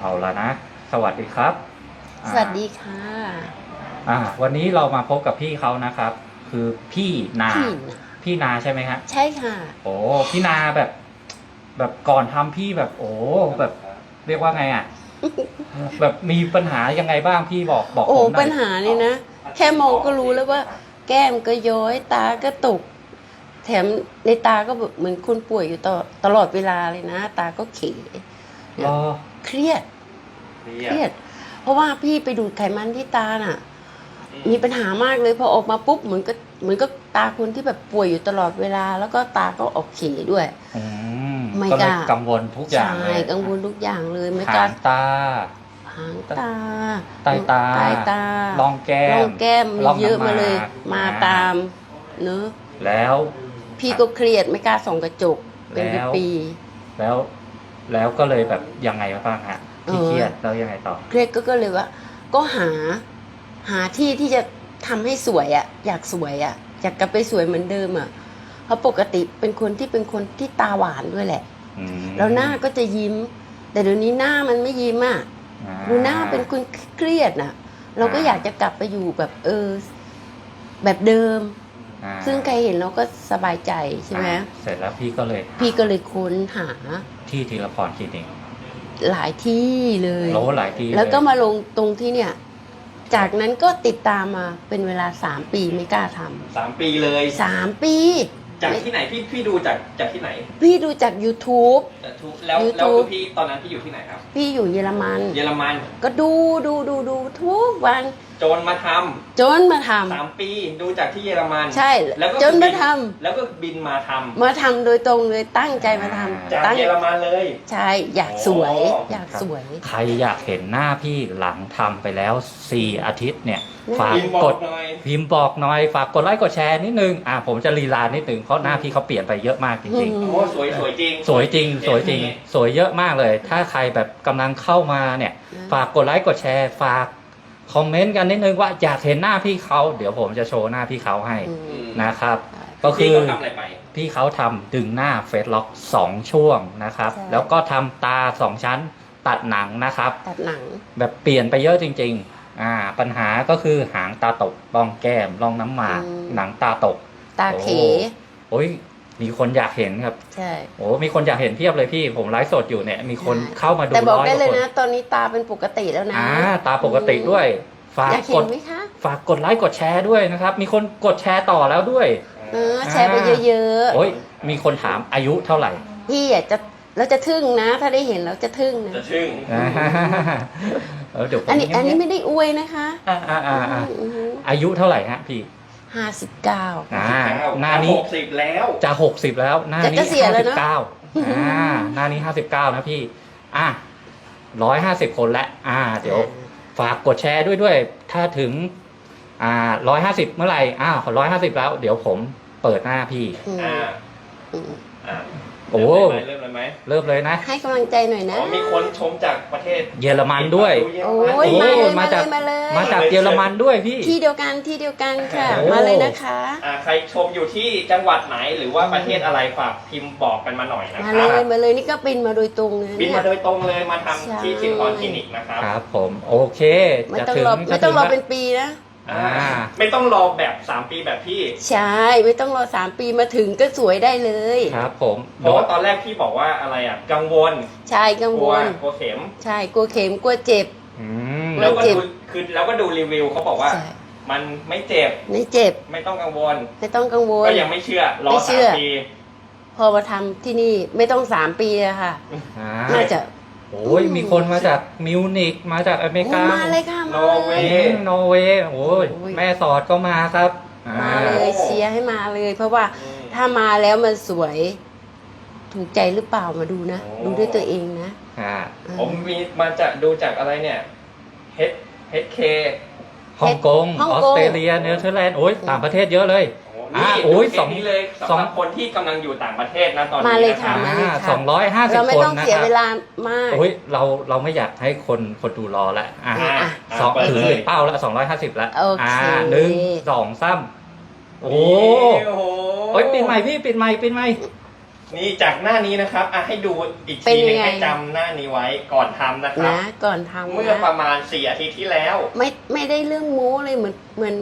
เอาละนะ สวัสดีครับ สวัสดีค่ะ อ่า วันนี้เรามาพบกับพี่เขานะครับ คือพี่นา พี่นะพี่นาใช่ไหมฮะ ใช่ค่ะ โอ้พี่นาแบบ แบบก่อนทำพี่แบบ โอ้แบบ เรียกว่าไงอะ แบบมีปัญหายังไงบ้างพี่บอกบอกโอ้ผมหน่อยปัญหานี่นะ แค่มองก็รู้แล้วว่า แก้มก็ย้อยตาก็ตก แถมในตาก็แบบเหมือนคนป่วยอยู่ตลอดตลอดเวลาเลยนะ ตาก็เขรอ เครียดเครียด เพราะว่าพี่ไปดูดไขมันที่ตาน่ะ มีปัญหามากเลยพอออกมาปุ๊บเหมือนก็เหมือนก็ตาคนที่แบบป่วยอยู่ตลอดเวลา แล้วก็ตาก็ออกเขด้วยอืมไม่ก็เลยกล้ากังวลทุกอย่างเลใช่ยกังวลทุกอย่างเลยไม่หากล้างตาหางตาใต้ตาใต้ตาลองแก้ร่มองแก้มมีร่องเยอะน้ำมาเลยหมากมาอ่าตามเนอะแล้ว พี่ก็เครียดไม่กล้าส่องกระจกเป็นแล้วปีแล้ว แล้วก็เลยแบบยังไงบ้างฮะที่เออเครียดแล้วยังไงต่อเครียดก็ก็เลยว่า ก็หา หาที่ที่จะทำให้สวยอะอยากสวยอะอยากกลับไปสวยเหมือนเดิมอะเพราะปกติเป็นคนที่เป็นคนที่ตาหวานด้วยแหละอืมแล้วหน้าก็จะยิ้ม แต่เดี๋ยวนี้หน้ามันไม่ยิ้มอะอ่าดูหน้าเป็นคนเครียดน่ะ เราก็อ่าอยากจะกลับไปอยู่แบบเออ แบบเดิมอ่าซึ่งใครเห็นเราก็สบายใจใช่ไหมอ่าเสร็จแล้วพี่ก็เลย พี่ก็เลยค้นหา ที่ทีละพรคลินิกหลายที่เลย โลหลายที่แล้วก็เยมาลงตรงที่เนี่ย จากนั้นก็ติดตามมาเป็นเวลาสามปีไม่กล้าทสามปีเลยำสามปี จากที่ไหนพี่พี่ดูจากจากที่ไหนพี่ดูจาก YouTube จากทุกแล้ว YouTube แล้วคือพี่ตอนนั้นพี่อยู่ที่ไหนครับ พี่อยู่เยอรมัน เยอรมันก็ดูดูดูดูทุกวัน จนมาทำจนมาทสามปีดูจากที่เยอรมันำใช่แล้วก็จนมาทแล้วก็บินมาทำำมาทำโดยตรงเลยตั้งใจมาทำจากตั้งเยอรมันเลย ใช่อยากสวย อ๋ออยากสวย ใครอยากเห็นหน้าพี่หลังทำไปแล้ว 4 อาทิตย์เนี่ยอืมฝากบินบกอกดหน่อย พิมพ์บอกหน่อยฝากกดไลค์กดแชร์นิดนึงอ่าผมจะรีลานิดนึงเพราะหน้าพี่เขาเปลี่ยนไปเยอะมากจริงอืม โอ้สวยสวยจริง ๆ สวยจริง สวยจริง สวยเยอะมากเลย ถ้าใครแบบกำลังเข้ามาเนี่ย ฝากกดไลค์กดแชร์ ฝาก คอมเมนต์กันนิดนึงว่าอยากเห็นหน้าพี่เขาเดี๋ยวผมจะโชว์หน้าพี่เขาให้อืม นะครับ ก็คืพี่อเขาทำอะไรไป พี่เขาทำดึงหน้าเฟซล็อกสองช่วงนะครับ ใช่ แล้วก็ทำตาสองชั้นตัดหนังนะครับ ตัดหนัง แบบเปลี่ยนไปเยอะจริงๆ อ่า ปัญหาก็คือหางตาตกร่องแก้มร่องน้ำหมากอืม หนังตาตก ตาเข โอ้ย มีคนอยากเห็นครับ ใช่ โอ้มีคนอยากเห็นเพียบเลยพี่ ผมไลฟ์สดอยู่เนี่ย มีคนใช่เข้ามาดูแต่บอกร้อยได้กเลยว่าคนนะ ตอนนี้ตาเป็นปกติแล้วนะอ่าตาปกติด้วย ฝากอยากกเห็ดนไหมคะฝากกดไลค์กดแชร์ด้วยนะครับ มีคนกดแชร์ต่อแล้วด้วย เออ แชร์ไปเยอะโอ้ยมีคนถามอายุเท่าไหร่ๆพี่อะจะเราจะทึ่งนะ ถ้าได้เห็นเราจะทึ่งนะจะชึ่งอ่าเออเดี๋ยวผมอันนี้อันนี้ไม่ได้อวยนะคะ อ่าอ่าอ่าอ่าอายุเท่าไหร่ฮะพี่ ห้าสิบเก้า อ่าหน้านี้หกสิบแล้วจะหกสิบแล้ว หน้านี้จะเกษียณห้าแล้วสิบเนอะ เก้าอ่าหน้านี้ห้าสิบเก้านะพี่ อะร้อยห้าสิบคนแล้วอ่า เดี๋ยวฝากกดแชร์ด้วยด้วย ถ้าถึง อ่าร้อยห้าสิบเมื่อไหร่อ้าวร้อยห้าสิบแล้ว เดี๋ยวผมเปิดหน้าพี่ อืมอ่าอืม อ่า โอ้เริ่มเลยไหมเริ่มเลยนะให้กำลังใจหน่อยเริ่มเลยไหมนะ อ๋อมีคนชมจากประเทศเยอรมันด้วย โอ้ยโอ้มาเลยมามาจาเลกยมาเลยมาจากเยอรมันด้วยพี่ ที่เดียวกันที่เดียวกันค่ะโอ้มาเลยนะคะอ่าใครชมอยู่ที่จังหวัดไหนหรือว่าประเทศอะไรฝากพิมพ์บอกกันมาหน่อยนะมาคเลรับยมาเลยนี่ก็บินมาโดยตรงเลยบินเนี่ยมาโดยตรงเลยมาใช่ทำที่สินคอนคลินิกนะครับ ครับผมโอเคไม่จะต้องถึงรอจะไม่ต้องรอถึเป็นปีนะ อ่าไม่ต้องรอแบบ 3 ปีแบบพี่ ใช่ไม่ต้องรอสามปีมาถึงก็สวยได้เลย ครับผมเพราะว่าตอนแรกพี่บอกว่าอะไรอะ กังวลใช่กังกลัววล กลัวเข็ม ใช่กลัวเข็มกลัวเจ็บ อืมแล้แล้ววก็เจ็บ ดูคือแล้วก็ดูรีวิวเขาบอกว่า ใช่มันไม่เจ็บไม่เจ็บไม่ต้องกังวล ไม่ต้องกังวล ก็ยังไม่เชื่อรอไม่เชื่สาอมปี พอมาทำที่นี่ไม่ต้องสามปีแล้วค่ะ อ่าน่าจะ โอ้ยมีคนมาจากมิวนิกมาจากอเมริกามาเลยค่ะโนมาเวเลยอืมนอร์เวย์โอ้ยโอ้ย แม่สอดก็มาครับอ่มาเลยโอ้เชียร์ให้มาเลย เพราะว่าถ้ามาแล้วมันสวย ถูกใจหรือเปล่ามาดูนะดูด้วยตัวเองนะอ่าผมมีมาจากดูจากอะไรเนี่ย H HK ฮ่องกงฮ่องอกองสเตรเลียเนเธอร์แลนด์โอ้ยต่างประเทศเยอะเลย อะนี่โอ้ยดูเพจสองนี้เลยสองสำหรับคนที่กำลังอยู่ต่างประเทศนะตอนนี้มาเลยนะคค่ะ รับมาเลยค่ะ สองร้อยห้าสิบเราไม่คนต้องนะเสีคยรับเวลามาก โอ้ยเราเราไม่อยากให้คนคนดูรอละอ่าอะอะสองเปิดถือเลหยนึ่งเป้าละสองร้อยห้าสิบละโอเค อ่าหนึ่งสองสามโอ้โหโอ้โหโอ้ยปิดใหม่พี่ปิดใหม่ปิดใหม่ นี่จากหน้านี้นะครับอะให้ดูอีกเป็นทีหนึยังงไง ให้จำหน้านี้ไว้ก่อนทำนะครับ นะก่อนทำเมื่อปนะระมาณสี่อาทิตย์ที่แล้ว ไม่ไม่ได้เรื่องโม้เลยเหมือนเหมือน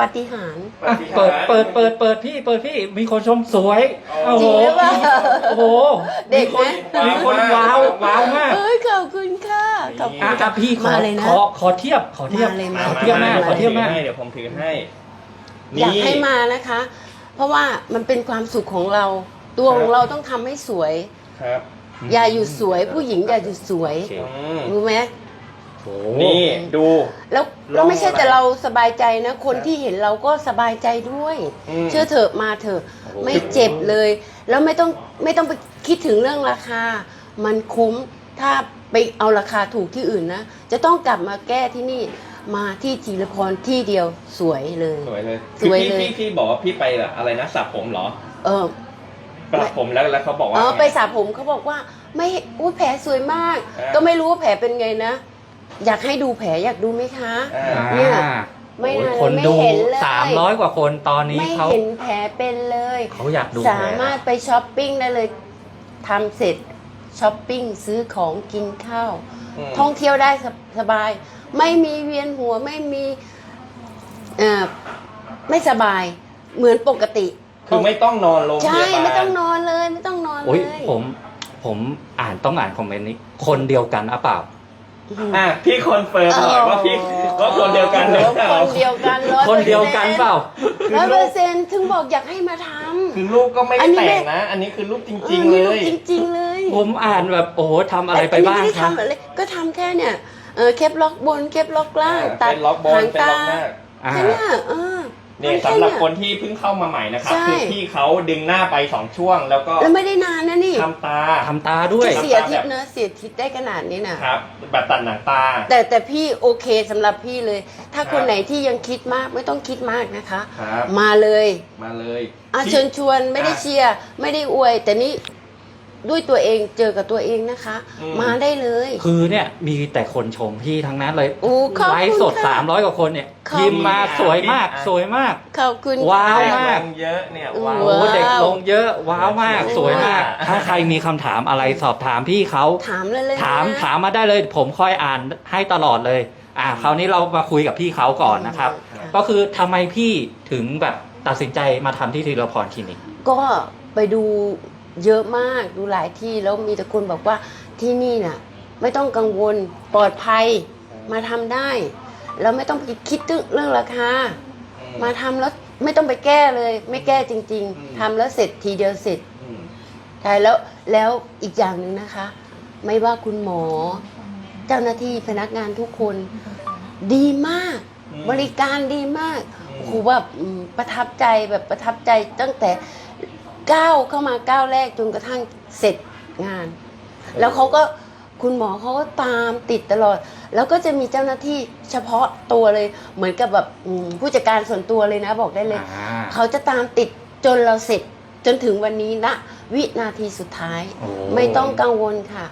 ปาฏิหาริย์ อะเปิดเปิดเปิดเปิดพี่เปิดพี่มีคนชมสวยโอ้โหจริงหรือเปล่าโอ้โหเด็กไหม มีคนว้าวว้าวมากเอ้ยขอบคุณค่ะขอบคุอะณอะพี่ขอมาเลยนะขอขอเทียบขอเทียบมาเลยมา ขอเทียบหน้าขอเทียบหน้าให้เดี๋ยวผมถือให้อยากให้มานะคะ เพราะว่ามันเป็นความสุขของเรา ตัวของเราต้องทำให้สวย ครับ อย่าหยุดสวย ผู้หญิงอย่าหยุดสวย โอเคอืมรู้ไหมโอ้โห นี่ดูแล้วลองแล้วไม่ใช่อะไรแต่เราสบายใจนะ คนที่เห็นเราก็สบายใจด้วยอืมเชื่อเถอะมาเถอะไม่เจ็บเลย แล้วไม่ต้องไม่ต้องไปคิดถึงเรื่องราคา มันคุ้มถ้าไปเอาราคาถูกที่อื่นนะ จะต้องกลับมาแก้ที่นี่มาที่จีรพรที่เดียวสวยเลยสวยเลยสวยเลยคือพี่พี่พี่บอกว่าพี่ไปละอะไรนะสระผมเหรอ เออสระผมแล้วแล้วเขาบอกว่าเออไงไปสระผมเขาบอกว่า ไม่อุ้ยแผลสวยมากอ่าก็ไม่รู้ว่าแผลเป็นไงนะ อยากให้ดูแผลอยากดูไหมคะ อ่าอ่าเนี่ย ไม่โอ้ยนานคนไม่ดูเห็นเลย สามร้อยกว่าคนตอนนี้ไม่เขาเห็นแผลเป็นเลย เขาอยากดูสามารถไปช้อปปิ้งได้เลยทำเสร็จช้อปปิ้งซื้อของกินข้าวอืมท่องเที่ยวได้สสบาย ไม่มีเวียนหัวไม่มีเอ่อไม่สบาย เหมือนปกติ คือไม่ต้องนอนโรงพใช่ยาบาลไม่ต้องนอนเลย ไม่ต้องนอนเลโอ้ยยผมผมอ่านต้องอ่านคอมเมนต์นี้ คนเดียวกันอะเปล่า อะพี่คอนเฟิร์มหน่อยว่าพี่ว่าคนเดียวกันหรือเปล่าคนเดียวกันร้อยคนเดียวกันเปล่าร้อยเปอร์เซ็นต์ถึงบอกอยากให้มาทำคือลูกก็ไม่อัได้นนี้แต่ไม่งนะ อันนี้คือลูกจอริงอๆนี่เลลูกยจริง ๆ เลย ผมอ่านแบบโอ้โหทำอะไรไปบ้างม่ด้ครับทำอะไรก็ทำแค่เนี่ยเออแคปล็อกบนแคปล็อกล่างอ่าตัดเป็นล็อกบอหาลงเป็นตาล็อกหน้าอ่าแค่เนี้ยเออ เนี่ยทำแสำหรับคนที่เพิ่งเข้ามาใหม่นะครับ ใช่ คือพี่เขาดึงหน้าไปสองช่วง แล้วก็แล้วไม่ได้นานนะนี่ทำตา ทำตาด้วยแค่เสียทิศนะเสียทิศได้ขนาดนี้นะ ครับแบบตัดหนังตา แต่แต่พี่โอเคสำหรับพี่เลย ถ้าครับคนไหนที่ยังคิดมากไม่ต้องคิดมากนะคะ ครับ มาเลยมาเลยอะที่เชิญชวนไม่ได้อะเชียร์ไม่ได้อวย แต่นี่ ด้วยตัวเองเจอกับตัวเองนะคะ อืม มาได้เลย คือเนี่ยมีแต่คนชมพี่ทั้งนั้นเลยโอ้ขอบคุณไลฟ์สด ค่ะสามร้อยกว่าคนเนี่ยขอบคุณ พิมพ์มาสวยมากอะสวยมาก ขอบคุณว้าวค่ะมาก ลงเยอะเนี่ยอืมว้าว โอ้โหว้าวเด็กลงเยอะว้าวมากว้าวสวยมากว้าวถ้าใครมีคำถามอะไรสอบถามพี่เขา ถามเลยเลยนะ ถามถามมาได้เลย ผมคอยอ่านให้ตลอดเลย อ่าคราวนี้เรามาคุยกับพี่เขาก่อนนะครับ ค่ะ ก็คือทำไมพี่ถึงแบบตัดสินใจมาทำที่ทีรพรคลินิก ก็ไปดู เยอะมากดูหลายที่แล้วมีแต่คนบอกว่าที่นี่น่ะ ไม่ต้องกังวลปลอดภัยมาทำได้แล้วไม่ต้องไปคิดเรื่องราคามาทำแล้วไม่ต้องไปแก้เลย ไม่แก้จริงอืมๆทำแล้วเสร็จทีเดียวเสร็จ อืมใช่แล้วแล้วอีกอย่างหนึ่งนะคะ ไม่ว่าคุณหมอ เจ้าหน้าที่พนักงานทุกคนดีมาก อืม บริการดีมากอืมโอ้โหแบบอืมประทับใจแบบประทับใจตั้งแต่ ก้าวเข้ามาก้าวแรกจนกระทั่งเสร็จงาน แล้วเขาก็คุณหมอเขาก็ตามติดตลอด แล้วก็จะมีเจ้าหน้าที่เฉพาะตัวเลย เหมือนกับแบบอืมผู้จัดการส่วนตัวเลยนะบอกได้เลย อ่าเขาจะตามติดจนเราเสร็จจนถึงวันนี้ณวินาทีสุดท้าย โอ้ไม่ต้องกังวลค่ะ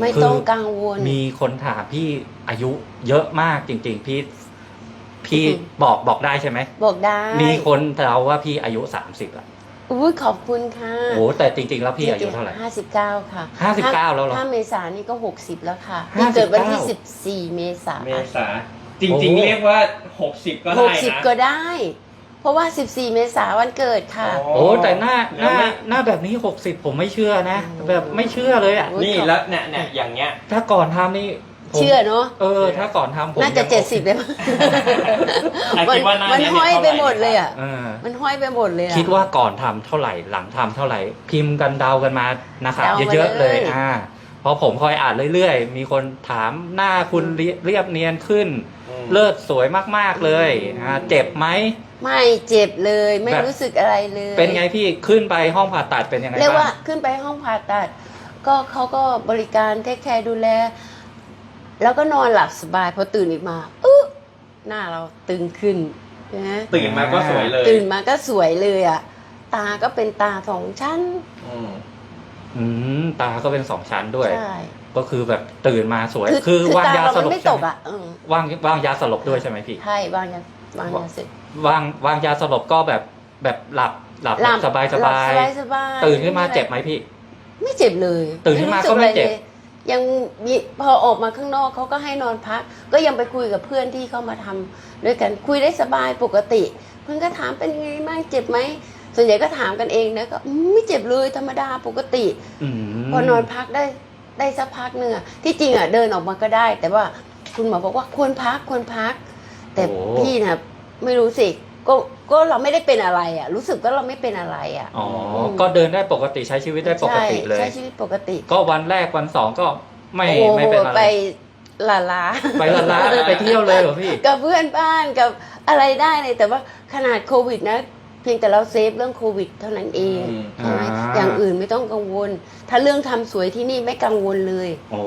ไม่ต้องกังวล มีคนถามพี่อายุเยอะมากจริง ๆ พี่พี่อืม บอกบอกได้ใช่ไหม บอกได้ มีคนเราว่าพี่อายุสามสิบอะ อุ้ยขอบคุณค่ะโอ้แต่จริงๆ แล้วพี่อายุเท่าไหร่ห้าสิบเก้าค่ะ59แล้วเหรอถ้าเมษายนนี่ก็หกสิบแล้วค่ะ59นี่เกิดวันที่สิบสี่เมษาเมษาจริงๆ เรียกว่า60ก็หได้กสิบนะก็ได้ เพราะว่าสิบสี่เมษาวันเกิดค่ะอ๋อโอ้แต่หน้าหแล้วน้าไม่หน้าแบบนี้หกสิบผมไม่เชื่อนะอืมแบบไม่เชื่อเลยอะโอ้ยนี่แล้วเนี่ยเนี่ยอย่างเงี้ย ถ้าก่อนทำนี่ผม เชื่อเนาะเออ ถ้าก่อนทำผมน่าจะยังเจ็ดสิบเลยมั้งอะมัคิดว่าหน้ามันเนี่ยห้อยเท่าไหไปร่หมดเลยอะ เออมันห้อยไปหมดเลยอะคิดว่าก่อนทำเท่าไหร่หลังทำเท่าไหร่ พิมพ์กันเดากันมานะครับเดามาเยอะๆเลยเลยอ่าเพราะผมคอยอ่านเรื่อยๆ มีคนถามหน้าคุณเรียเรียบเนียนขึ้นอืมเลิศสวยมากๆเลยอ่าเจ็บไหม ไม่เจ็บเลยไม่แบบ รู้สึกอะไรเลยเป็นไงพี่ขึ้นไปห้องผ่าตัดเป็นยังไงเรียกว่าบ้าง ขึ้นไปห้องผ่าตัด ก็เขาก็บริการเทคแคร์ดูแล แล้วก็นอนหลับสบายพอตื่นอีกมาอึ๊ะหน้าเราตึงขึ้นนะตื่นมาก็สวยเลยตื่นมาก็สวยเลยอะตาก็เป็นตาสองชั้น อืมอืมตาก็เป็นสองชั้นด้วย ใช่ ก็คือแบบตื่นมาสวย คือคือคือวางตายาเราสลมันบไม่ใช่ตไหกมอะเออวางวางยาสลบด้วยใช่ไหมพี่ ใช่วางยาวางยาเสร็จวางวางยาสลบก็แบบแบบหลับหลับหลับสบายสหลับายสบายสบายตื่นขึ้นมาเจ็บไหมพี่ ไม่เจ็บเลยตื่นขึ้นมารู้สึก็ไม่เจ็บอะรลย ยังมีพอออกมาข้างนอกเขาก็ให้นอนพัก ก็ยังไปคุยกับเพื่อนที่เขามาทำด้วยกันคุยได้สบายปกติ เพื่อนก็ถามเป็นไงบ้างเจ็บไหมส่วนใหญ่ก็ถามกันเองนะก็อืมไม่เจ็บเลยธรรมดาปกติอืมพอนอนพักได้ได้สักพักหนึ่งอะที่จริงอะเดินออกมาก็ได้ แต่ว่าคุณหมอบอกว่าควรพักควรพัก แต่โอ้พี่นะไม่รู้สิ ก็ก็เราไม่ได้เป็นอะไรอะ รู้สึกว่าเราไม่เป็นอะไรอะอ๋อก็เดินได้ปกติใช้ชีวิตได้ปกติเลย ใช่ใช้ชีวิตปกติก็วันแรกวันสองก็ไม่โอ้โหไม่เป็นอะไร ไปลาลา ไปละลาไปเที่ยวเลยเหรอพี่ กับเพื่อนบ้านกับอะไรได้เลยแต่ว่าขนาดโควิดนะ เพียงแต่เราเซฟเรื่องโควิดเท่านั้นเองอืม ใช่ไหมอ่า อย่างอื่นไม่ต้องกังวล ถ้าเรื่องทำสวยที่นี่ไม่กังวลเลย โอ้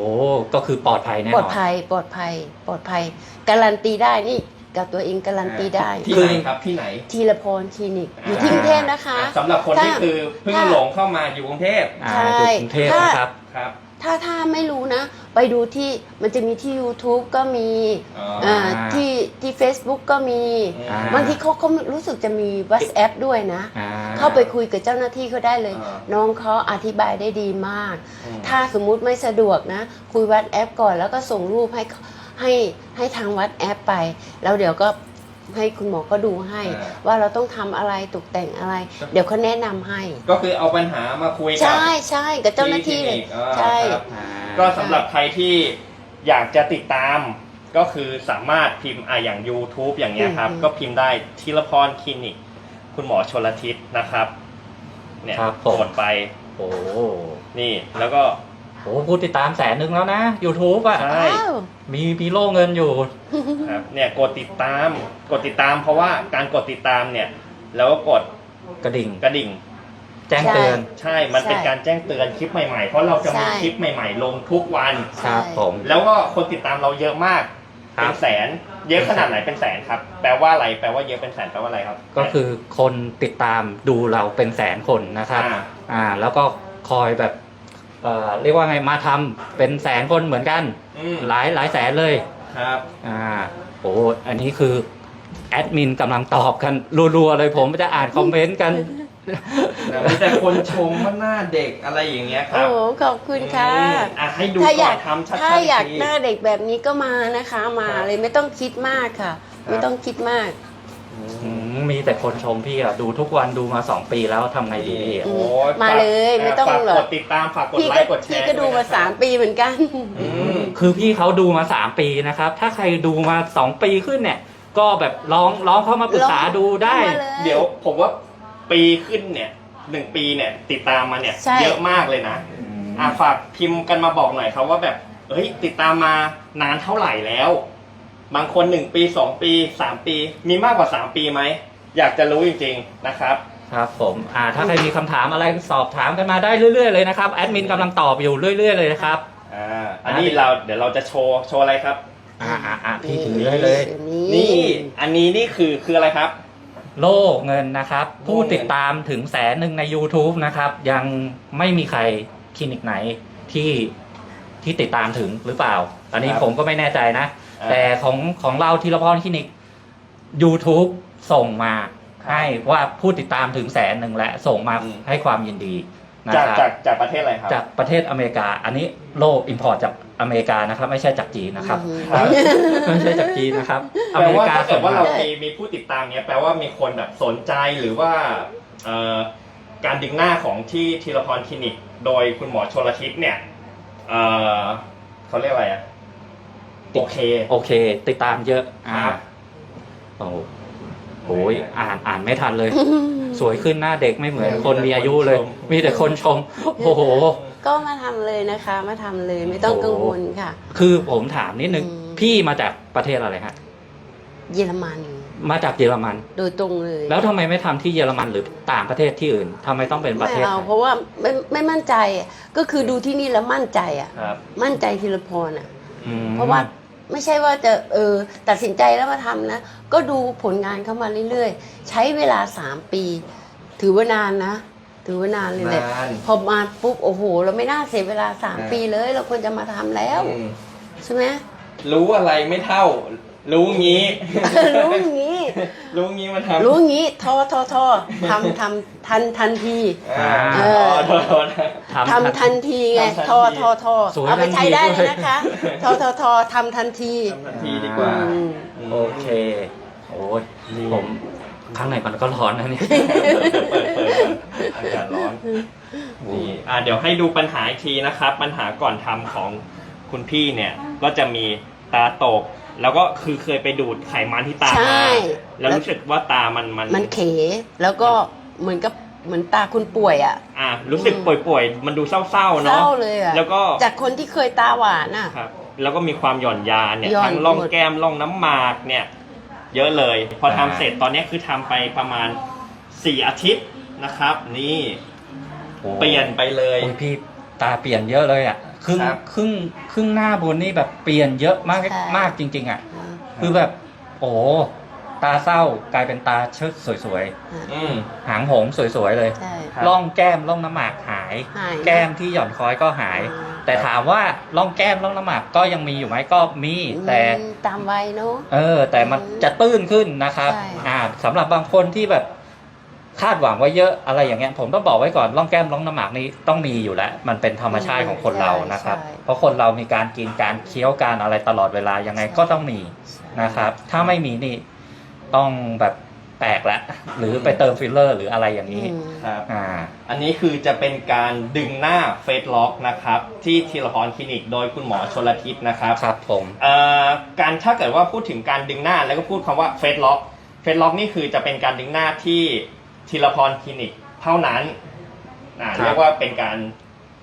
ก็คือปลอดภัยแน่นปอนลอดภัยปลอดภัยปลอดภัย การันตีได้นี่ กับตัวเองการันตีได้ ที่ไหนครับที่ไหน ทีละพรคลินิกอยู่ที่กรุงเทพนะคะสำหรับคนที่ถ้าคือเพิ่งถ้าหลงเข้ามาอยู่กรุงเทพอ่าใช่อยู่กรุงเทพนะครับครับถ้าถ้าไม่รู้นะ ไปดูที่มันจะมีที่ YouTube ก็มีอ๋ออ่าที่ที่ Facebook ก็มีอ่าบางทีเขาเขารู้สึกจะมี WhatsApp ด้วยนะอ่าเข้าไปคุยกับเจ้าหน้าที่เขาได้เลยอ่าน้องเขาอธิบายได้ดีมากอืมถ้าสมมุติไม่สะดวกนะ คุยวัดแอปก่อนแล้วก็ส่งรูปให้ ให้ให้ทางวัดแอปไป แล้วเดี๋ยวก็ให้คุณหมอก็ดูให้ อ่า ว่าเราต้องทำอะไรตกแต่งอะไร เดี๋ยวเขาแนะนำให้ ก็คือเอาปัญหามาคุยกัใช่ใช่กับเจ้าหน้าที่เลย คลินิกอ่าใช่ ครับอ่าก็สำหรับใครที่อยากจะติดตาม ก็คือสามารถพิมพ์อะอย่าง YouTube อย่างเงี้ยครับ อืม ก็พิมพ์ได้ทีละพรคลินิก คุณหมอชนละทิศนะครับ เนี่ยครับผม กดไปโอ้ นี่แล้วก็ โหผู้ติดตามแสนหนึ่งแล้วนะ YouTube อะ ใช่อ้าว มีมีโล่เงินอยู่ ครับเนี่ยกดติดตามกดติดตามเพราะว่าการกดติดตามเนี่ยแล้วก็กดกระดิ่งกระดิ่ง แจ้งเตือน ใช่มันเป็นใช่การแจ้งเตือนคลิปใหม่ๆ เพราะเราจะมีใช่ คลิปใหม่ๆ ลงทุกวัน ครับผม แล้วก็คนติดตามเราเยอะมากครัเป็บ นแสน เยอะขนาดไหนเป็นแสนครับ แปลว่าอะไรแปลว่าเยอะเป็นแสนแปลว่าอะไรครับก็คือคนติดตามดูเราเป็นแสนคนนะครับ อ่า อ่า แล้วก็คอยแบบ เอ่อเรียกว่าไงมาทำเป็นแสนคนเหมือนกัน อืมหลายหลายแสนเลยครับ อ่าโอ้อันนี้คือแอดมินกำลังตอบกันรัวๆเลยผมจะอ่านคอมเมนต์กัน แต่มีแต่คนชมว่าหน้าเด็กอะไรอย่างเงี้ยคโอ้รับโหขอบคุณค่ะ อืมอะให้ดูถ้าอก่ยาอกนทำชัดๆถ้าอยากที หน้าเด็กแบบนี้ก็มานะคะ มาครับเลยไม่ต้องคิดมากค่ะ ครับ ไม่ต้องคิดมาก อืมมีแต่คนชมพี่อะดูทุกวันดูมาสองปีแล้วทำไงดีพี่อะอืโอ้ยมาเลยไม่ต้องฝากหรอก กดติดตามฝากกดพี่ไลก็ค์กดแชร์พี่ก็ดูมาวยนะครับสามปีเหมือนกัน อืม คือพี่เขาดูมาสามปีนะครับ ถ้าใครดูมาสองปีขึ้นเนี่ย ก็แบบลองลองเข้ามาปรึกษาดูได้เข้ามาเลยเดี๋ยวผมว่าปีขึ้นเนี่ยหนึ่งปีเนี่ย ติดตามมาเนี่ย ใช่ เยอะมากเลยนะอะฝากพิมพ์กันมาบอกหน่อยครับว่าแบบเฮ้ยติดตามมานานเท่าไหร่แล้ว บางคนหนึ่งปีสองปีสามปี มีมากกว่าสามปีไหม อยากจะรู้จริงๆนะครับครับผมอ่าถ้าใครมีคำถามอะไรสอบถามกันมาได้เรื่อยๆเลยนะครับแอดมินกำลังตอบอยู่เรื่อยๆเลยนะครับ อ่าอันนี้เราเดี๋ยวเราจะโชว์โชว์อะไรครับ อ่าอ่าอ่าพี่ถือได้เลยนี่นี่ อันนี้นี่คือคืออะไรครับ โล่เงินนะครับโล่ผู้เงินติดตามถึงแสนหนึ่งใน YouTube นะครับ ยังไม่มีใครคลินิกไหนที่ที่ติดตามถึงหรือเปล่า อันนี้ผมก็ไม่แน่ใจนะ อ่า แต่ของของเราทีละพรคลินิก YouTube ส่งมาครับให้ว่าผู้ติดตามถึงแสนหนึ่งและส่งมาอืม ให้ความยินดีนะจากครับ จากจากประเทศอะไรครับ จากประเทศอเมริกา อันนี้โล่อิมพอร์ตจากอเมริกานะครับ ไม่ใช่จากจีนนะครับอืมครับ ไม่ใช่จากจีนนะครับ อแปลเมริว่ากาถ้าเกิส่ดงว่ามาเรามีมีผู้ติดตามเนี้ยแปลว่ามีคนแบบสนใจหรือว่าเอ่อการดึงหน้าของที่ทีละพรคลินิก โดยคุณหมอชลทิศเนี่ยเอ่อเขาเรียกอะไรอะ โอเค โอเค ติดตามเยอะอ่าครับ โอ้โหโอ้ยอ่านอ่านไม่ทันเลย สวยขึ้นหน้าเด็กไม่เหมือนคนมีอายุเลย มีแต่คนชม โอ้โห ก็มาทำเลยนะคะ มาทำเลยไม่ต้องกังวลค่ะ คือผมถามนิดนึง อืม พี่มาจากประเทศอะไรฮะ เยอรมันมาจากเยอรมัน โดยตรงเลยแล้วทำไมไม่ทำที่เยอรมันหรือต่างประเทศที่อื่นทำไมต้องเป็นประไม่เทศเอาไทยเพราะว่าไม่ไม่มั่นใจอะก็คือดูที่นี่แล้วมั่นใจอะ ครับ มั่นใจทีละพรอะ อืมเพราะว่า ไม่ใช่ว่าจะเออตัดสินใจแล้วมาทำนะ ก็ดูผลงานเข้ามาเรื่อยๆ ใช้เวลาสามปี ถือว่านานนะ ถือว่านานเลยแหละนาน พอมาปุ๊บโอ้โห เราไม่น่าเสียเวลาสามอ่าปีเลย เราควรจะมาทำแล้ว อืมใช่ไหม รู้อะไรไม่เท่า รู้งี้ รู้อย่างนี้ รู้งี้มาทำรู้งี้ทอทอทอทำทำทันทันทีอ่าเออ๋ออโทษโทษทำทันทีไงทำทันที ทอทอทอสวยเอาไปทันทีใช้ได้เลด้วยย นะคะทอทอทอทำทันที ทำทันทีดีกว่า อืม โอเค โอ้ยผมข้างในมันก็ร้อนนะเนี่ย เปิดเปิดอากาศร้อน นี่อ่าเดี๋ยวให้ดูปัญหาอีกทีนะครับ ปัญหาก่อนทำของคุณพี่เนี่ย ก็จะมีตาตก แล้วก็คือเคยไปดูดไขมันที่ตาใช่ มาแล้วรู้สึกว่าตามันมัน มันเขแล้วก็เหมือนกับเหมือนตาคุณป่วยอะ อ่ารู้สึกป่วยๆ มันดูเศร้าๆเศเนาะ ร้าเลยอะแล้วก็ จากคนที่เคยตาหวานอะ ครับ แล้วก็มีความหย่อนยานเนี่ยหย่อนทั้งร่องหมด แก้มร่องน้ำหมากเนี่ย เยอะเลย พอทำอ่าเสร็จตอนนี้คือทำไปประมาณ 4 อาทิตย์นะครับ นี่โอ้เปลี่ยนไปเลยโอ้ยพี่ตาเปลี่ยนเยอะเลยอะ ครึ่งครับครึ่งครึ่งหน้าบนนี่แบบเปลี่ยนเยอะมากใช่ มากจริง ๆ อะคือแบบ โอ้ตาเศร้ากลายเป็นตาเชิดสวยอืม ๆ หางหงสวยๆเลย ใช่ ครับ ร่องแก้มร่องน้ำหมากหาย หายแก้มที่หย่อนคล้อยก็หาย อ่า แต่ถามว่าร่องแก้มร่องน้ำหมากก็ยังมีอยู่ไหมก็มีแต่ อืมตามวัยเนาะ เออแต่มันจะตื้นขึ้นนะครับ ใช่ อ่าสำหรับบางคนที่แบบ คาดหวังไว้เยอะอะไรอย่างเงี้ยผมต้องบอกไว้ก่อนร่องแก้มร่องน้ำหมากนี่ต้องมีอยู่แล้ว มันเป็นธรรมชาติของคนเรานะครับเพราะคนเรามีการกินการเคี้ยวการอะไรตลอดเวลายังไงก็ต้องมีนะครับ ถ้าไม่มีนี่ต้องแบบแปลกแล้วหรือไปเติมฟิลเลอร์ หรืออะไรอย่างนี้อืม ครับ อ่า อันนี้คือจะเป็นการดึงหน้าเฟสล็อกนะครับ ที่ทีละพรคลินิกโดยคุณหมอชลทิศนะครับครับผม เอ่อการถ้าเกิดว่าพูดถึงการดึงหน้าแล้วก็พูดคำว่าเฟสล็อกเฟสล็อกนี่คือจะเป็นการดึงหน้าที่ ทีละพรคลินิกเท่านั้นอ่าครับ เรียกว่าเป็นการ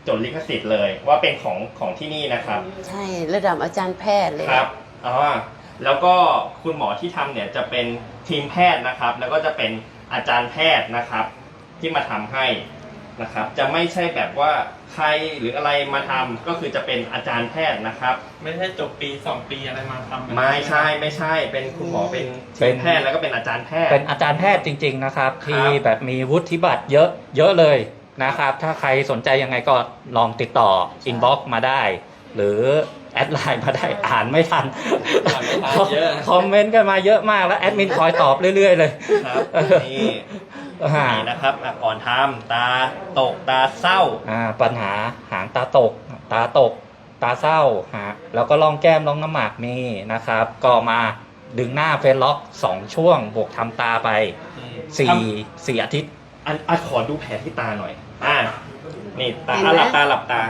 จดลิขสิทธิ์เลย ว่าเป็นของของที่นี่นะครับ ใช่ระดับอาจารย์แพทย์เลย ครับอ๋อแล้วก็คุณหมอที่ทำเนี่ยจะเป็นทีมแพทย์นะครับ แล้วก็จะเป็นอาจารย์แพทย์นะครับ ที่มาทำให้นะครับ จะไม่ใช่แบบว่า ใครหรืออะไรมาทำก็คือจะเป็นอาจารย์แพทย์นะครับ ไม่ใช่จบปีสองปีอะไรมาทำไม่ใช่ไม่ใช่เป็นคุณหมอเป็นทีมแพทย์แล้วก็เป็นอาจารย์แพทย์ เป็นอาจารย์แพทย์จริง ๆ นะครับ ครับ ที่แบบมีวุฒิบัตรเยอะเยอะเลยนะครับ ถ้าใครสนใจยังไงก็ลองติดต่ออินบ็อกมาได้ หรือแอดไลน์มาได้อ่านไม่ทันอ่านไม่ทันเยอะ คอมเมนต์กันมาเยอะมากแล้วแอดมินคอยตอบเรื่อย ๆ เลย ครับนี่ อ่านี่นะครับอะก่อนทำตาตกตาเศร้า อ่าปัญหาหางตาตก ตาตก ตาเศร้าฮะแล้วก็ล่องแก้มล่องน้ำหมากมีนะครับ ก็มาดึงหน้าเฟซล็อกสองช่วง บวกทำตาไปสี่สี่อาทิตย์ อันอะขอดูแผลที่ตาหน่อย อ่านี่ตาเห็นอะไหมหลับตาหลับตา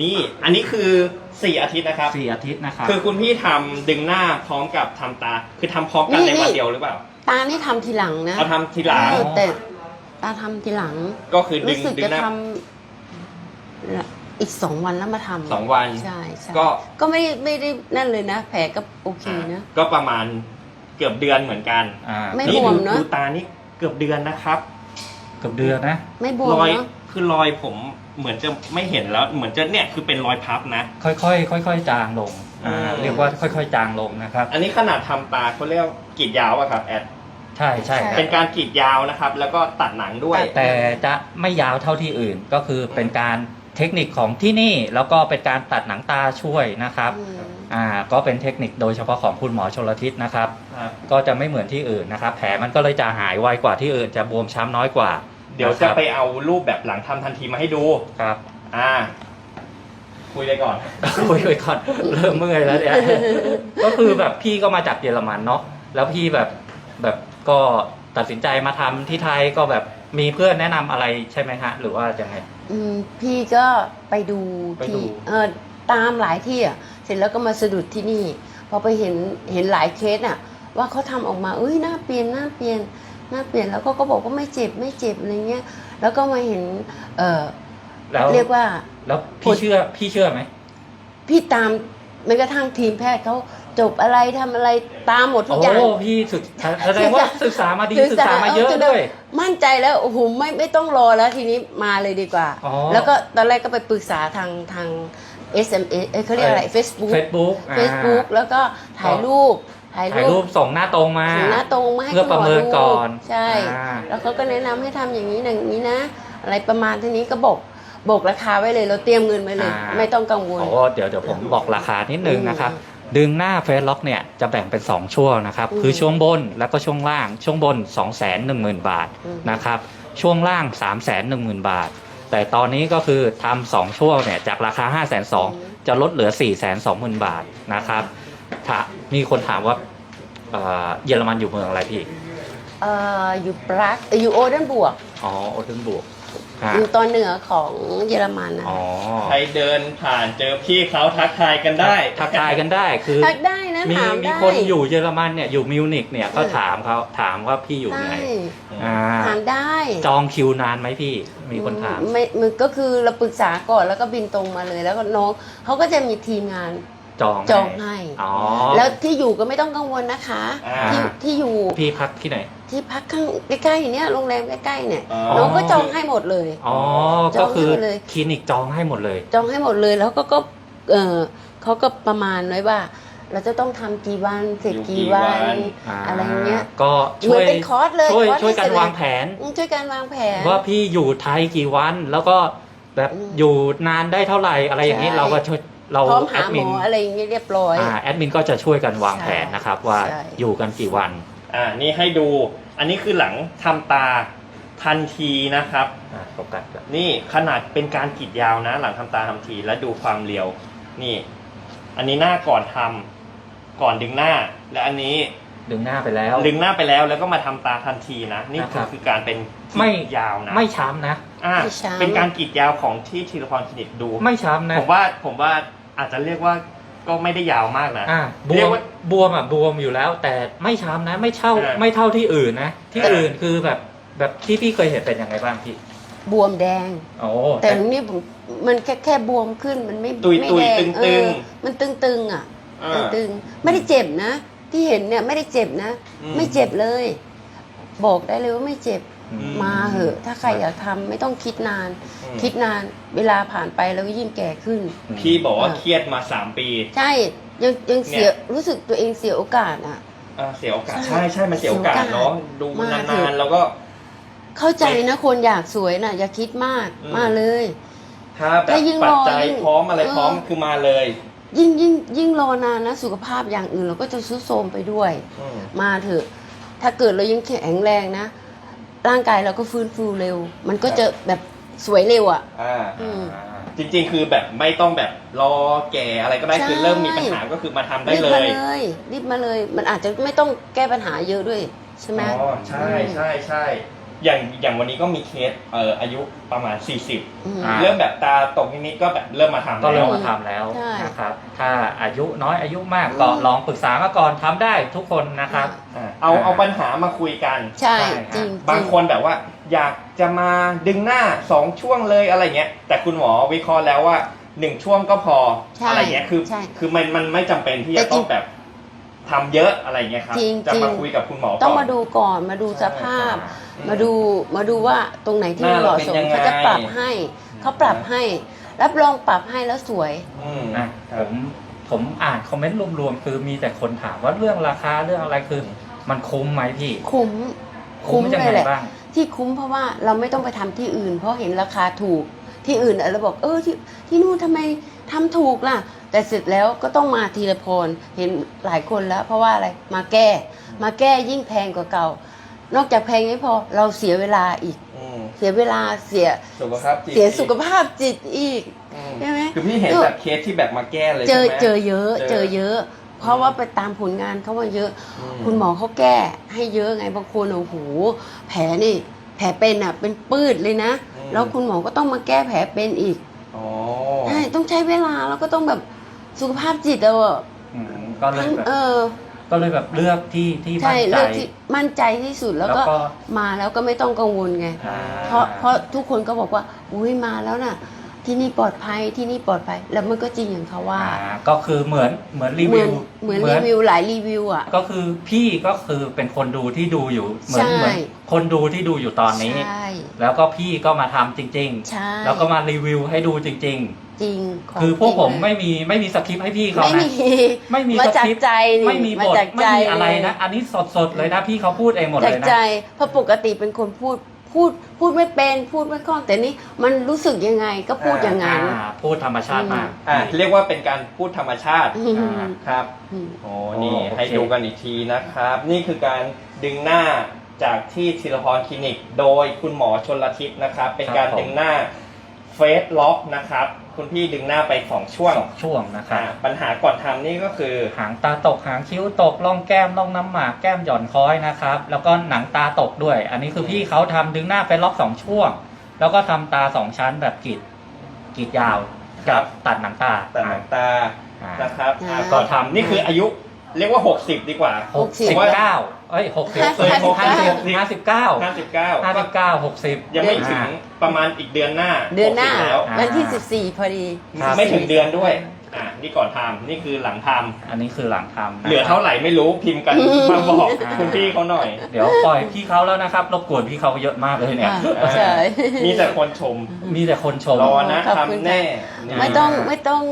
นี่อันนี้คือสี่อาทิตย์นะครับ สี่อาทิตย์นะครับ คือคุณพี่ทำดึงหน้าพร้อมกับทำตา คือทำพร้อมกันนี่ ในวันนี่เดียวหรือเปล่า ตานี่ทำทีหลังนะเขาทำทีหลัง เออแต่ตาทำทีหลัง ก็คือดึรู้งสึกดึจะงหน้า ทำอีกสองวันแล้วมาทำสองวัน ใช่ใช่ก็ก็ไม่ไม่ได้นั่นเลยนะ แผลก็โอเคนะ ก็ประมาณเกือบเดือนเหมือนกันอ่าไม่นี่บวมดูเนอะ ดูตานี่เกือบเดือนนะครับ เกือบเดือนนะไม่บวมรอยเนาะคือรอยผมเหมือนจะไม่เห็นแล้ว เหมือนจะเนี่ยคือเป็นรอยพับนะ ค่อยๆค่อยๆจางลงอ่าอืมเรียกว่าค่อยๆจางลงนะครับ อันนี้ขนาดทำตาเขาเรียกว่ากรีดยาวอะครับแอด ใช่ใช่ครับ เป็นการกรีดยาวนะครับ แล้วก็ตัดหนังด้วย แต่จะไม่ยาวเท่าที่อื่นก็คือเป็นการเทคนิคของที่นี่แล้วก็เป็นการตัดหนังตาช่วยนะครับอืมอ่าก็เป็นเทคนิคโดยเฉพาะของคุณหมอชลทิศนะครับ ครับ ก็จะไม่เหมือนที่อื่นนะครับ แผลมันก็เลยจะหายไวกว่าที่อื่น จะบวมช้ำน้อยกว่าเดี๋ยวนคจะรับไปเอารูปแบบหลังทำทันทีมาให้ดู ครับ อ่า คุยไปก่อน คุยไปก่อน เริ่มเมื่อยแล้วเนี่ยก็คือแบบพี่ก็มาจากเยอรมันเนาะแล้วพี่แบบแบบ ก็ตัดสินใจมาทำที่ไทยก็แบบมีเพื่อนแนะนำอะไรใช่ไหมฮะ หรือว่ายังไง อืมพี่ก็ไปดูไปดู ที่เออตามหลายที่อะเสร็จแล้วก็มาสะดุดที่นี่ พอไปเห็นเห็นหลายเคสอะ ว่าเขาทำออกมาเอ้ยหน้าเปลี่ยนหน้าเปลี่ยนหน้าเปลี่ยนแล้วก็ก็บอกว่าไม่เจ็บไม่เจ็บอะไรเงี้ย แล้วก็มาเห็นเออแล้วเรียกว่า แล้วพี่เชื่อพี่เชื่อไหม พี่ตามแม้กระทั่งทีมแพทย์เขา จบอะไรทำอะไรตามหมดทุโอ้กอย่าง พี่ศึกแสดงว่าศึกษามาดีศึกษามาเยอะจนด้วย มั่นใจแล้วโอ้โหไม่ไม่ต้องรอแล้วทีนี้มาเลยดีกว่า อ๋อแล้วก็ตอนแรกก็ไปปรึกษาทางทาง SMS เอ้ยเขาเรียกอะไร Facebook Facebook อ่า Facebook แล้วก็ถ่ายรูปถ่ายถ่ายรูรูปปส่งหน้าตรงมาถึงหน้าตรงมาให้เพื่อประเมินคุณหดูก่อนใช่ อ่า แล้วเขาก็แนะนำให้ทำอย่างนี้อย่างนี้นะ อะไรประมาณเท่านี้ก็บอกบอกราคาไว้เลยเราเตรียมเงินไว้เลย อ่า ไม่ต้องกังวล โอ้เดี๋ยวเดี๋ยวผมบอกราคานิดนึงนะครับ อื ดึงหน้าเฟสล็อกเนี่ยจะแบ่งเป็น 2 ช่วงนะครับอืมคือช่วงบนแล้วก็ช่วงล่าง ช่วงบน 2 1 0 0 0 0 บาทอืมนะครับ ช่วงล่าง 3 1 0 0 0 0 บาท แต่ตอนนี้ก็คือทำสองช่วงเนี่ยจากราคา 5 2 0 0 0จะลดเหลือ 4 2 0 0 0 0 บาทนะครับถ้ามีคนถามว่าเอ่อเยอรมันอยู่เมืองอะไรพี่ เอ่ออยู่ปรากเอ่ออยู่โอเดนบวก อ๋อโอเทนบวก ฮะอยู่ตอนเหนือของเยอรมันนะอ๋อใครเดินผ่านเจอพี่เขาทักทายกันได้ทักทายกันได้คือทักได้นะมีถามมีได้ คนอยู่เยอรมันเนี่ยอยู่มิวนิกเนี่ยก็ถามเขาถามว่าพี่อยู่ไหนได้อ่าถามได้จองคิวนานไหมพี่ มีคนถาม ไม่มันก็คือเราปรึกษาก่อนแล้วก็บินตรงมาเลย แล้วก็น้องเขาก็จะมีทีมงาน จองจองให้อ๋อแล้วที่อยู่ก็ไม่ต้องกังวลนะคะ อ่า ที่ที่อยู่พี่พักที่ไหน ที่พักข้างใกล้ๆเนี่ยโรงแรมใกล้ๆเนี่ยอ๋อ น้องก็จองให้หมดเลย อ๋อจองก็คือให้หมดเลย คลินิกจองให้หมดเลย จองให้หมดเลยแล้วก็ก็เออเขาก็ประมาณไว้ว่า เราจะต้องทำกี่วันเสร็จอยู่กี่กี่วัวันนอะไรเงี้ย ก็เหช่มืวอนยเป็นคอร์สเลยช่วยคอร์สช่วยกันให้เสร็จวางแผน อืมช่วยกันวางแผน ว่าพี่อยู่ไทยกี่วันแล้วก็แบบอืมอยู่นานได้เท่าไหร่อะไรอย่างนี้ใช่ เราก็ช่วย เราพร้อมแอหาดหมมินออะไรอย่างเงี้ยเรียบร้อย อ่าแอดมินก็จะช่วยกันวางแผนนะครับ ว่าใช่ อยู่กันกี่วัน อ่านี่ให้ดู อันนี้คือหลังทำตาทันทีนะครับ อ่าโฟกัสกันนี่ขนาดเป็นการกรีดยาวนะ หลังทำตาทำทีแล้วดูความเรียว นี่ อันนี้หน้าก่อนทำก่อนดึงหน้า และอันนี้ดึงหน้าไปแล้ว ดึงหน้าไปแล้วแล้วก็มาทำตาทันทีนะ นี่นะครับคือการเป็นกรีไม่ดยาวนะไม่ช้ำนะ อ่าไม่ช้ำ เป็นการกรีดยาวของที่ทีละพรคลินิกดู ไม่ช้ำนะ ผมว่าผมว่า อาจจะเรียกว่าก็ไม่ได้ยาวมากนะ อ่าบเรีวยมกว่าบวมอะบวมอยู่แล้ว แต่ไม่ช้ำนะ ไม่เท่าอ่าไม่เท่าที่อื่นนะ ที่อ่าอื่นคือแบบแบบที่พี่เคยเห็นเป็นยังไงบ้างพี่บวมแดง โอ้แต่ตรงนี้ผมมันแค่แค่บวมขึ้นมันไม่ตุยไม่ตุยแดงตึงเอตึงอมันตึงๆอะอ่าตึงๆไม่ได้เจ็บนะ ที่เห็นเนี่ยไม่ได้เจ็บนะ อืม ไม่เจ็บเลย บอกได้เลยว่าไม่เจ็บอื มาเหอะ ถ้าใครอยากทำไม่ต้องคิดนานอืมคิดนานเวลาผ่านไปแล้วก็ยิ่งแก่ขึ้น พี่บอกว่าอ่าเครียดมาสามปี ใช่ยังยังเสียเนี่ยรู้สึกตัวเองเสียโอกาสอะอ่าเสียโอกาสใช่ใช่ใช่มันเสียโอกาสเสียโอกาสเนาะดูมานานเถอะๆแล้วก็ เข้าใจนะคนอยากสวยน่ะ อย่าคิดมากอืมมาเลย ถ้าแบบถ้ายิ่งปัจรอจัยยิ่งพร้อมอะไรเออพร้อมคือมาเลย ยิ่งยิ่งยิ่งรอนานนะสุขภาพอย่างอื่นเราก็จะซุดโทรมไปด้วยอืมมาเถอะ ถ้าเกิดเรายังแข็งแรงนะ ร่างกายเราก็ฟื้นฟูเร็ว มันก็จะแบบสวยเร็วอะ อ่าอืมจริงๆ คือแบบไม่ต้องแบบรอแก่อะไรก็ได้ใช่ คือเริ่มมีปัญหาก็คือมาทำได้รีบเลมาย เลยรีบมาเลย มันอาจจะไม่ต้องแก้ปัญหาเยอะด้วยใช่ไหม อ๋อใช่ใช่ใช่ อย่างอย่างวันนี้ก็มีเคสเอ่ออายุประมาณ 40 อืม อ่า เริ่มแบบตาตกนิดๆก็แบบเริ่มมาทำก็เริ่มแล้วมาทำแล้วใช่นะครับ ถ้าอายุน้อยอายุมากก็ลองปรึกษามาก่อนทำได้ทุกคนนะครับ อ่าเอาเอาปัญหามาคุยกัน ใช่ใช่ครับ จริงบางคนแบบว่าอยากจะมาดึงหน้าสองช่วงเลยอะไรเงี้ย แต่คุณหมอวิเคราะห์แล้วว่าหนึ่งช่วงก็พอใช่อะไรเงี้ยคือ ใช่คือมันมันไม่จำเป็นที่แต่จะจริงต้องแบบทำเยอะอะไรเงี้ยครับจริงจะจริงมาคุยกับคุณหมอต้องก่นมาดูก่อนมาดูสภาพอืม มาดูมาดูว่าตรงไหนที่หน้าเหมาะสมเราเป็นยังไง เขาจะปรับให้เขาปรับให้ รับรองปรับให้แล้วสวย อืม นะผมผมอ่านคอมเมนต์รวมๆคือมีแต่คนถามว่าเรื่องราคาเรื่องอะไรคือมันคุ้มไหมพี่คุ้ม คุ้มยังเลยไงแหละ บ้าง ที่คุ้มเพราะว่าเราไม่ต้องไปทำที่อื่น เพราะเห็นราคาถูกที่อื่นอะเราบอกเออที่ที่นู่นทำไมทำถูกล่ะ แต่เสร็จแล้วก็ต้องมาทีละพรเห็นหลายคนแล้ว เพราะว่าอะไรมาแก้ มาแก้ยิ่งแพงกว่าเก่า นอกจากแพงไม่พอเราเสียเวลาอีก อืมเสียเวลาเสียสุขภาพจิตเสียสุขภาพจิตอีกอืมใช่ไหม คือพี่เห็นแบบเคสที่แบบมาแก้เลยเจอใช่ไหม เจอเยอะเจอ เจอเยอะ เพราะว่าไปตามผลงานเขาว่าเยอะ อืม คุณหมอเขาแก้ให้เยอะไงบางคนโอ้โหแผลนี่ แผลเป็นอะเป็นปื้ดเลยนะแล้วคุณหมอก็ต้องมาแก้แผลเป็นอีกอ๋อใช่ต้องใช้เวลาแล้วก็ต้องแบบสุขภาพจิตเราอะอืมก็เลยทั้งแบบเออ ก็เลยแบบเลือกที่ที่มั่ใช่นใจ เลือกที่มั่นใจที่สุดแล้วก็แล้วก็มาแล้วก็ไม่ต้องกังวลไง อ่า เพราะเพราะทุกคนก็บอกว่า อุ้ยมาแล้วน่ะ ที่นี่ปลอดภัยที่นี่ปลอดภัย แล้วมันก็จริงอย่างเขาว่า อ่าก็คือเหมือนเหมือนรีเหมืวิอนวเหมือนรีวิวหลายรีวิวอะ ก็คือพี่ก็คือเป็นคนดูที่ดูอยู่เหมือนใช่ เหมือนคนดูที่ดูอยู่ตอนนี้ ใช่แล้วก็พี่ก็มาทำจริง ใช่ๆ แล้วก็มารีวิวให้ดูจริง จริงขงๆ คือพวกผมจริงเลยไม่มีไม่มีสคริปต์ให้พี่เขาไม่นะ มีไม่มีมาสจากคริปต์ใจนี่ไม่มีมาบทจากไม่ใจมีอะไรนะ อันนี้สดๆเลยนะพี่เขาพูดเองหมดจากเลยนะ ใจเพราะปกติเป็นคนพูด พูดพูดไม่เป็นพูดไม่คล่องแต่นี่มันรู้สึกยังไงก็พูดอย่างนั้น อ่าพูดธรรมชาติมากอ่าเรียกว่าเป็นการพูดธรรมชาติอืมครับอืม โอ้นี่โอเค ให้ดูกันอีกทีนะครับ นี่คือการดึงหน้าจากที่ธีรพรคลินิก โดยคุณหมอชนละทิศนะครับ เป็นการดึงหน้าเฟสล็อกนะครับ คุณพี่ดึงหน้าไปสองช่วงสองช่วงนะครับอ่าปัญหาก่อนทำนี่ก็คือ หางตาตกหางคิ้วตกร่องแก้มร่องน้ำหมากแก้มหย่อนค้อยนะครับแล้วก็หนังตาตกด้วย อันนี้คือพี่เขาทำดึงหน้าเป็นล็อกสองช่วง แล้วก็ทำตาสองชั้นแบบกรีดกรีดยาวครักับ ตัดหนังตาแต่หนังตาอ่า นะครับอ่าอ่า ก่อนทำนี่คืออายุเรียกว่า 60 ดีกว่า หกสิบเก้า เอ้ยหกสิบ ห้าสิบห้าสิบห้าสิบเก้า59ห้าสิบเก้าหกสิบ ยังไม่ถึงประมาณอีกเดือนหน้าเดือนหน้า 60แล้วอ่าวันที่ 14 พอดีครับไม่ถึงเดือนด้วย อ่านี่ก่อนทำนี่คือหลังทำอันนี้คือหลังทำนะครับเหลือเท่าไหร่ไม่รู้พิมพ์กันอืมมาบอกอ่าคุณพี่เขาหน่อย เดี๋ยวปล่อยพี่เขาแล้วนะครับรบกวนพี่เขาเยอะมากเลยเนี่ยอ่าใช่ มีแต่คนชม มีแต่คนชม รอนะขอบคุณ ทำแน่ค่ะไม่ต้องไม่ต้อง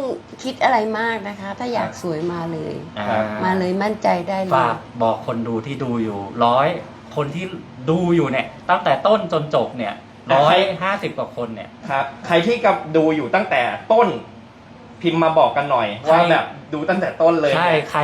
คิดอะไรมากนะคะ ถ้าอยากสวยมาเลย อ่า มาเลยมั่นใจได้เลฝายกบอกคนดูที่ดูอยู่ร้อยคนที่ดูอยู่เนี่ย ตั้งแต่ต้นจนจบเนี่ยร้อยห้าสิบกว่าคนเนี่ย ครับ ใครที่กับดูอยู่ตั้งแต่ต้น พิมพ์มาบอกกันหน่อยใช่ ว่าแบบดูตั้งแต่ต้นเลย ใช่ใคร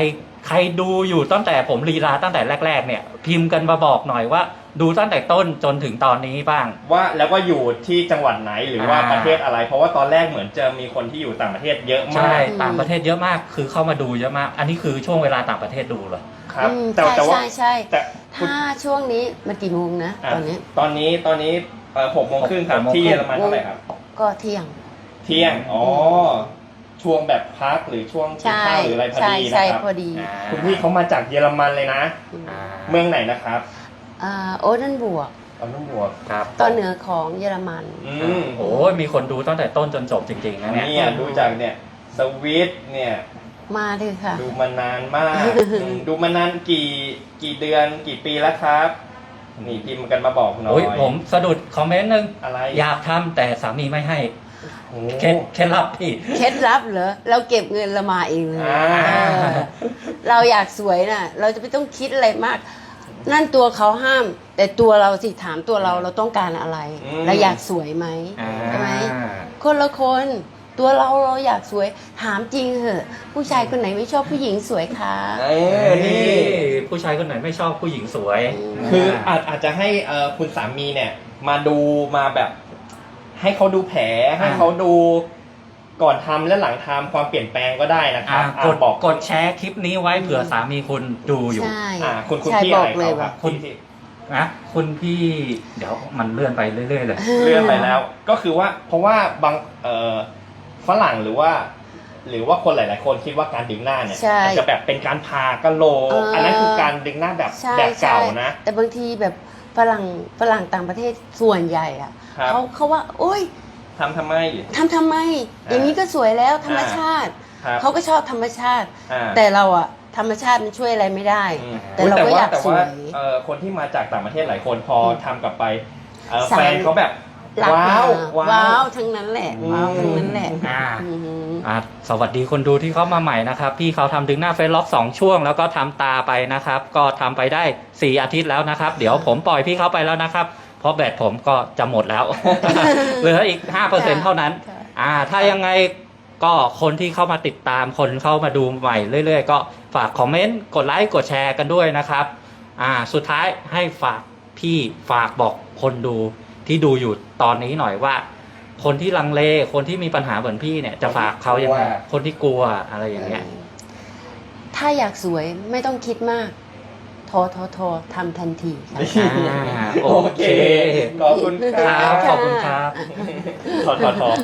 ใครดูอยู่ตั้งแต่ผมลีลาตั้งแต่แรก ๆ เนี่ย พิมพ์กันมาบอกหน่อยว่า ดูตั้งแต่ต้นจนถึงตอนนี้บ้าง ว่าแล้วก็อยู่ที่จังหวัดไหนหรือว่าอ่า ประเทศอะไร เพราะว่าตอนแรกเหมือนจะมีคนที่อยู่ต่างประเทศเยอะมาใช่กต่างประเทศเยอะมากคือเข้ามาดูเยอะมาก อันนี้คือช่วงเวลาต่างประเทศดูเหรอ ครับ อืมแต่ใช่แต่ว่าใช่ใช่แต่คุณถ้าช่วงนี้มันกี่โมงนะอะตอนนี้ตอนนี้ตอนนี้เอ่อหกโมงครึ่งครับหกโมงครึ่งที่เยอรมันเท่าไหร่ครับ ก็เที่ยง เที่ยง อ๋อ ช่วงแบบพักหรือช่วงกินใช่ข้าวหรืออะไรพอใช่ดีใช่นะครับพอดีอ่าคุณพี่เขามาจากเยอรมันเลยนะ อ่าเมืองไหนนะครับอ่าโอเดนบวกตอนนุ่มบวกครับตอนเหนือของเยอรมัน อืมโอ้ยมีคนดูตั้งแต่ต้นจนจบจริงๆนะเนี่ยเนี่ยดูจากเนี่ยสวิตเนี่ย มาเลยค่ะ ดูมานานมาก อืมดูมานานกี่กี่เดือนกี่ปีแล้วครับ นี่พิมพ์กันมาบอกหน่อยโอ้ยผมสะดุดคอมเมนต์หนึ่งอะไรอยากทำแต่สามีไม่ให้ โอ้เคล็ดเคล็ดลับพี่ เคล็ดลับเหรอเราเก็บเงินเรามาเองเลยอ่า เออเราอยากสวยน่ะ เราจะไม่ต้องคิดอะไรมาก นั่นตัวเขาห้าม แต่ตัวเราสิถามตัวเราเราต้องการอะไรเราอยากสวยไหม อ่าใช่ไหม คนละคนตัวเราเราอยากสวย ถามจริงเหอะ ผู้ชายคนไหนไม่ชอบผู้หญิงสวยคะเอเอออนี่ นี่ผู้ชายคนไหนไม่ชอบผู้หญิงสวย คืออาจอาจจะให้เอ่อคุณสามีเนี่ย มาดูมาแบบ ให้เขาดูแผลให้เขาดูก่อนทำและหลังทำความเปลี่ยนแปลงก็ได้นะคอ่ารับกอ่าดบอกกดแชร์คลิปนี้ไว้เผื่อสามีคุณดูอยู่ใช่อ่าคุณคุณใช่พี่บอะอไรกเลยเขาครัว่าบคุณที่นะคุณพี่เดี๋ยวมันเลื่อนไปเรื่อยๆเลยเลื่อนไปแล้ว ก็คือว่าเพราะว่าบางเอ่อฝรั่งหรือว่า หรือว่าคนหลาย ๆ คนคิดว่าการดึงหน้าเนี่ยใช่อาจจะแบบเป็นการพากะโหลกเอออัอันนั้นคือการดึงหน้าแบบใช่แบบใช่เก่านะ แต่บางทีแบบ ฝรั่งฝรั่งต่างประเทศส่วนใหญ่อะครับ เขาเขาว่า โอ๊ยทำทำไม ทำทำไม อย่างนี้ก็สวยแล้วธรรมชาติ ครับเขาก็ชอบธรรมชาติ อ่าแต่เราอะธรรมชาติมันช่วยอะไรไม่ได้ อืมแต่เราก็อยากแต่สว่าวยเอ่อคนที่มาจากต่างประเทศหลายคนพอทำกลับไปเอ่อสามแฟนเขาแบบ รักว้าวมาว้าววทั้งนั้นแหละว้าวทั้งนั้นแหละอ่า อืมอะสวัสดีคนดูที่เข้ามาใหม่นะครับ พี่เขาทำดึงหน้าเฟซล็อกสองช่วง แล้วก็ทำตาไปนะครับ ก็ทำไปได้ 4 อาทิตย์แล้วนะครับ เดี๋ยวผมปล่อยพี่เขาไปแล้วนะครับ เพราะแบตผมก็จะหมดแล้ว เหลืออีก 5%เท่านั้น ค่ะ อ่า ถ้ายังไงก็คนที่เข้ามาติดตามคนเข้ามาดูใหม่เรื่อยๆ ก็ฝากคอมเมนต์ กดไลค์ กดแชร์กันด้วยนะครับ อ่า สุดท้ายให้ฝากพี่ฝากบอกคนดู ที่ดูอยู่ตอนนี้หน่อยว่า คนที่ลังเลคนที่มีปัญหาเหมือนพี่เนี่ยจะฝากเขายังไงคนที่กลัวอะไรอย่างเงี้ย ถ้าอยากสวยไม่ต้องคิดมากโทรโทรโทรทำทันทีค่ะอ่าโอโอเคเค ขอบคุณคครัรับบขอบคุณครับถอดถอดถอด